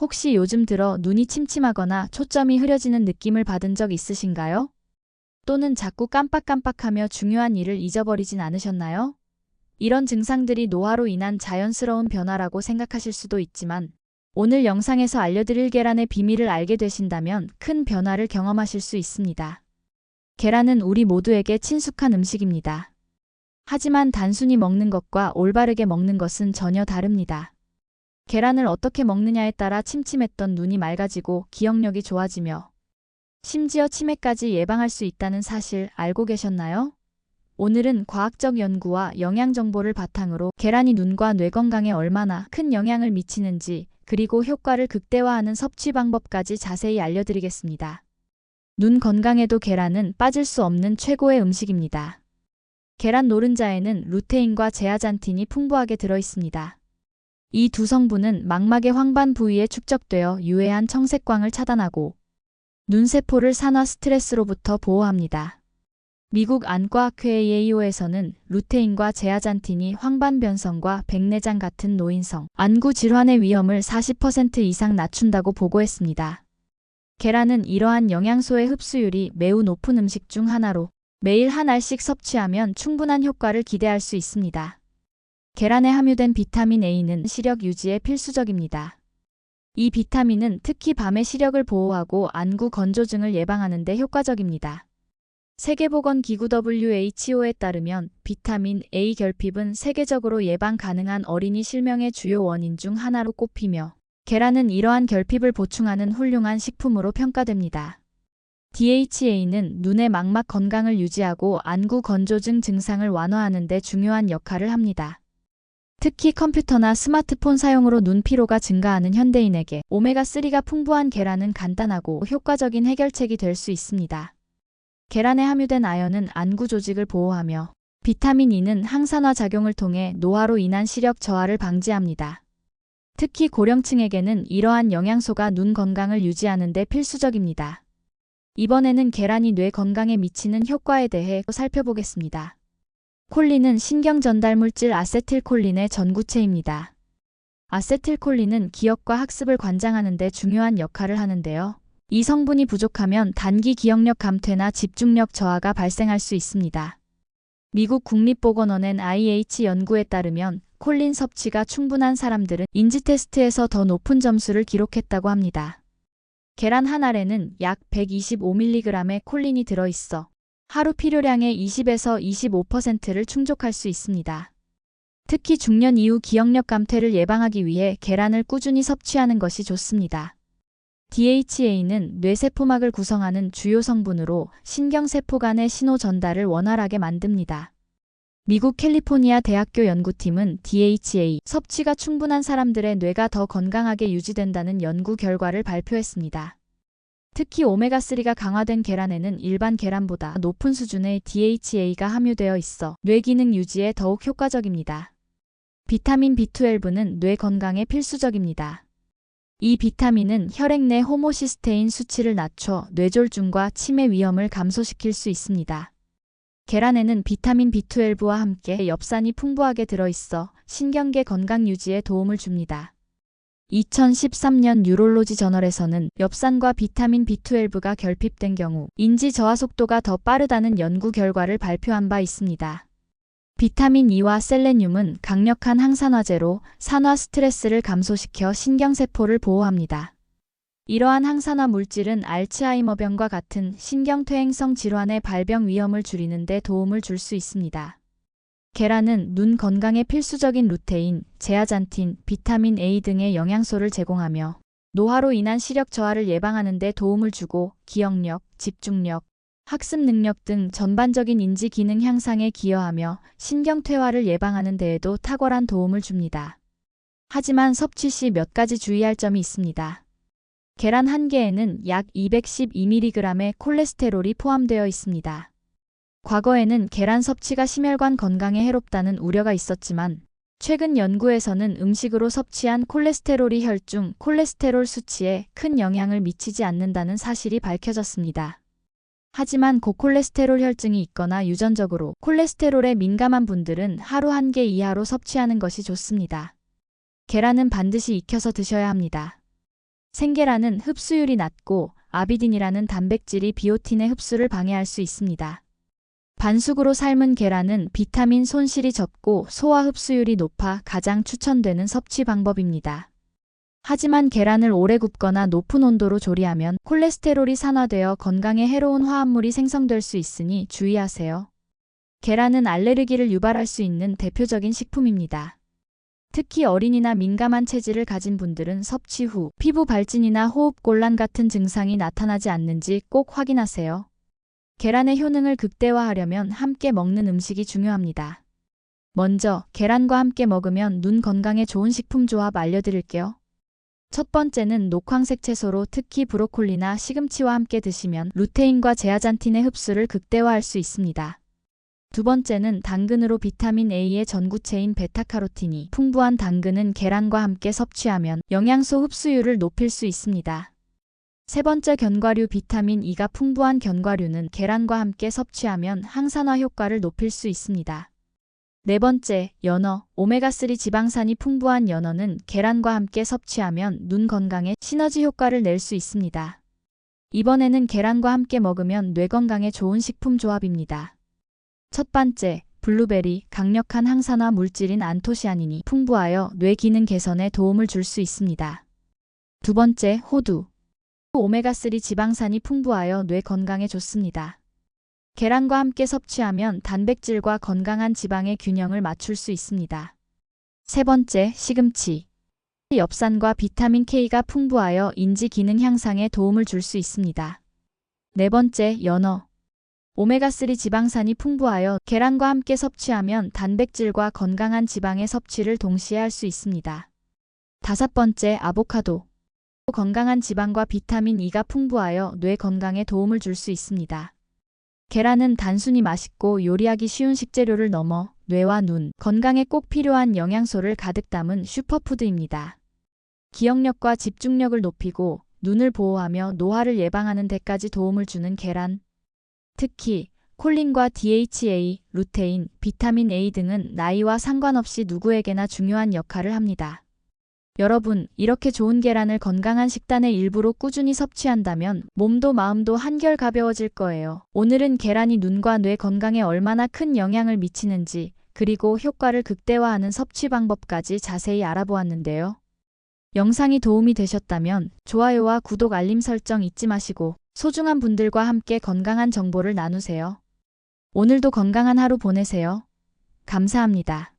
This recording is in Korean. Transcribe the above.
혹시 요즘 들어 눈이 침침하거나 초점이 흐려지는 느낌을 받은 적 있으신가요? 또는 자꾸 깜빡깜빡하며 중요한 일을 잊어버리진 않으셨나요? 이런 증상들이 노화로 인한 자연스러운 변화라고 생각하실 수도 있지만 오늘 영상에서 알려드릴 계란의 비밀을 알게 되신다면 큰 변화를 경험하실 수 있습니다. 계란은 우리 모두에게 친숙한 음식입니다. 하지만 단순히 먹는 것과 올바르게 먹는 것은 전혀 다릅니다. 계란을 어떻게 먹느냐에 따라 침침했던 눈이 맑아지고 기억력이 좋아지며 심지어 치매까지 예방할 수 있다는 사실 알고 계셨나요? 오늘은 과학적 연구와 영양 정보를 바탕으로 계란이 눈과 뇌 건강에 얼마나 큰 영향을 미치는지 그리고 효과를 극대화하는 섭취 방법까지 자세히 알려드리겠습니다. 눈 건강에도 계란은 빠질 수 없는 최고의 음식입니다. 계란 노른자에는 루테인과 제아잔틴이 풍부하게 들어 있습니다. 이 두 성분은 망막의 황반 부위에 축적되어 유해한 청색광을 차단하고 눈세포를 산화 스트레스로부터 보호합니다. 미국 안과학회 AAO에서는 루테인과 제아잔틴이 황반 변성과 백내장 같은 노인성, 안구 질환의 위험을 40% 이상 낮춘다고 보고했습니다. 계란은 이러한 영양소의 흡수율이 매우 높은 음식 중 하나로 매일 한 알씩 섭취하면 충분한 효과를 기대할 수 있습니다. 계란에 함유된 비타민 A는 시력 유지에 필수적입니다. 이 비타민은 특히 밤의 시력을 보호하고 안구 건조증을 예방하는 데 효과적입니다. 세계보건기구 WHO에 따르면 비타민 A 결핍은 세계적으로 예방 가능한 어린이 실명의 주요 원인 중 하나로 꼽히며 계란은 이러한 결핍을 보충하는 훌륭한 식품으로 평가됩니다. DHA는 눈의 망막 건강을 유지하고 안구 건조증 증상을 완화하는 데 중요한 역할을 합니다. 특히 컴퓨터나 스마트폰 사용으로 눈 피로가 증가하는 현대인에게 오메가3가 풍부한 계란은 간단하고 효과적인 해결책이 될 수 있습니다. 계란에 함유된 아연은 안구 조직을 보호하며 비타민 E는 항산화 작용을 통해 노화로 인한 시력 저하를 방지합니다. 특히 고령층에게는 이러한 영양소가 눈 건강을 유지하는 데 필수적입니다. 이번에는 계란이 뇌 건강에 미치는 효과에 대해 살펴보겠습니다. 콜린은 신경 전달 물질 아세틸콜린의 전구체입니다. 아세틸콜린은 기억과 학습을 관장하는 데 중요한 역할을 하는데요. 이 성분이 부족하면 단기 기억력 감퇴나 집중력 저하가 발생할 수 있습니다. 미국 국립보건원의 IH 연구에 따르면 콜린 섭취가 충분한 사람들은 인지 테스트에서 더 높은 점수를 기록했다고 합니다. 계란 한 알에는 약 125mg의 콜린이 들어있어 하루 필요량의 20에서 25%를 충족할 수 있습니다. 특히 중년 이후 기억력 감퇴를 예방하기 위해 계란을 꾸준히 섭취하는 것이 좋습니다. DHA는 뇌세포막을 구성하는 주요 성분으로 신경세포 간의 신호 전달을 원활하게 만듭니다. 미국 캘리포니아 대학교 연구팀은 DHA 섭취가 충분한 사람들의 뇌가 더 건강하게 유지된다는 연구 결과를 발표했습니다. 특히 오메가3가 강화된 계란에는 일반 계란보다 높은 수준의 DHA가 함유되어 있어 뇌 기능 유지에 더욱 효과적입니다. 비타민 B12는 뇌 건강에 필수적입니다. 이 비타민은 혈액 내 호모시스테인 수치를 낮춰 뇌졸중과 치매 위험을 감소시킬 수 있습니다. 계란에는 비타민 B12와 함께 엽산이 풍부하게 들어있어 신경계 건강 유지에 도움을 줍니다. 2013년 뉴롤로지 저널에서는 엽산과 비타민 B12가 결핍된 경우 인지 저하 속도가 더 빠르다는 연구 결과를 발표한 바 있습니다. 비타민 E와 셀레늄은 강력한 항산화제로 산화 스트레스를 감소시켜 신경세포를 보호합니다. 이러한 항산화 물질은 알츠하이머병과 같은 신경퇴행성 질환의 발병 위험을 줄이는 데 도움을 줄 수 있습니다. 계란은 눈 건강에 필수적인 루테인, 제아잔틴, 비타민 A 등의 영양소를 제공하며 노화로 인한 시력 저하를 예방하는 데 도움을 주고 기억력, 집중력, 학습 능력 등 전반적인 인지 기능 향상에 기여하며 신경 퇴화를 예방하는 데에도 탁월한 도움을 줍니다. 하지만 섭취 시 몇 가지 주의할 점이 있습니다. 계란 한 개에는 약 212mg의 콜레스테롤이 포함되어 있습니다. 과거에는 계란 섭취가 심혈관 건강에 해롭다는 우려가 있었지만 최근 연구에서는 음식으로 섭취한 콜레스테롤이 혈중 콜레스테롤 수치에 큰 영향을 미치지 않는다는 사실이 밝혀졌습니다. 하지만 고콜레스테롤 혈증이 있거나 유전적으로 콜레스테롤에 민감한 분들은 하루 한 개 이하로 섭취하는 것이 좋습니다. 계란은 반드시 익혀서 드셔야 합니다. 생계란은 흡수율이 낮고 아비딘이라는 단백질이 비오틴의 흡수를 방해할 수 있습니다. 반숙으로 삶은 계란은 비타민 손실이 적고 소화 흡수율이 높아 가장 추천되는 섭취 방법입니다. 하지만 계란을 오래 굽거나 높은 온도로 조리하면 콜레스테롤이 산화되어 건강에 해로운 화합물이 생성될 수 있으니 주의하세요. 계란은 알레르기를 유발할 수 있는 대표적인 식품입니다. 특히 어린이나 민감한 체질을 가진 분들은 섭취 후 피부 발진이나 호흡 곤란 같은 증상이 나타나지 않는지 꼭 확인하세요. 계란의 효능을 극대화하려면 함께 먹는 음식이 중요합니다. 먼저 계란과 함께 먹으면 눈 건강에 좋은 식품 조합 알려드릴게요. 첫 번째는 녹황색 채소로 특히 브로콜리나 시금치와 함께 드시면 루테인과 제아잔틴의 흡수를 극대화할 수 있습니다. 두 번째는 당근으로 비타민 A의 전구체인 베타카로틴이 풍부한 당근은 계란과 함께 섭취하면 영양소 흡수율을 높일 수 있습니다. 세 번째 견과류 비타민 E가 풍부한 견과류는 계란과 함께 섭취하면 항산화 효과를 높일 수 있습니다. 네 번째, 연어. 오메가3 지방산이 풍부한 연어는 계란과 함께 섭취하면 눈 건강에 시너지 효과를 낼 수 있습니다. 이번에는 계란과 함께 먹으면 뇌 건강에 좋은 식품 조합입니다. 첫 번째, 블루베리, 강력한 항산화 물질인 안토시아닌이 풍부하여 뇌 기능 개선에 도움을 줄 수 있습니다. 두 번째, 호두. 오메가3 지방산이 풍부하여 뇌 건강에 좋습니다. 계란과 함께 섭취하면 단백질과 건강한 지방의 균형을 맞출 수 있습니다. 세 번째, 시금치. 엽산과 비타민 K가 풍부하여 인지 기능 향상에 도움을 줄 수 있습니다. 네 번째, 연어. 오메가3 지방산이 풍부하여 계란과 함께 섭취하면 단백질과 건강한 지방의 섭취를 동시에 할 수 있습니다. 다섯 번째, 아보카도. 건강한 지방과 비타민 E가 풍부하여 뇌 건강에 도움을 줄 수 있습니다. 계란은 단순히 맛있고 요리하기 쉬운 식재료를 넘어 뇌와 눈, 건강에 꼭 필요한 영양소를 가득 담은 슈퍼푸드입니다. 기억력과 집중력을 높이고 눈을 보호하며 노화를 예방하는 데까지 도움을 주는 계란. 특히 콜린과 DHA, 루테인, 비타민 A 등은 나이와 상관없이 누구에게나 중요한 역할을 합니다. 여러분, 이렇게 좋은 계란을 건강한 식단의 일부로 꾸준히 섭취한다면 몸도 마음도 한결 가벼워질 거예요. 오늘은 계란이 눈과 뇌 건강에 얼마나 큰 영향을 미치는지, 그리고 효과를 극대화하는 섭취 방법까지 자세히 알아보았는데요. 영상이 도움이 되셨다면 좋아요와 구독 알림 설정 잊지 마시고 소중한 분들과 함께 건강한 정보를 나누세요. 오늘도 건강한 하루 보내세요. 감사합니다.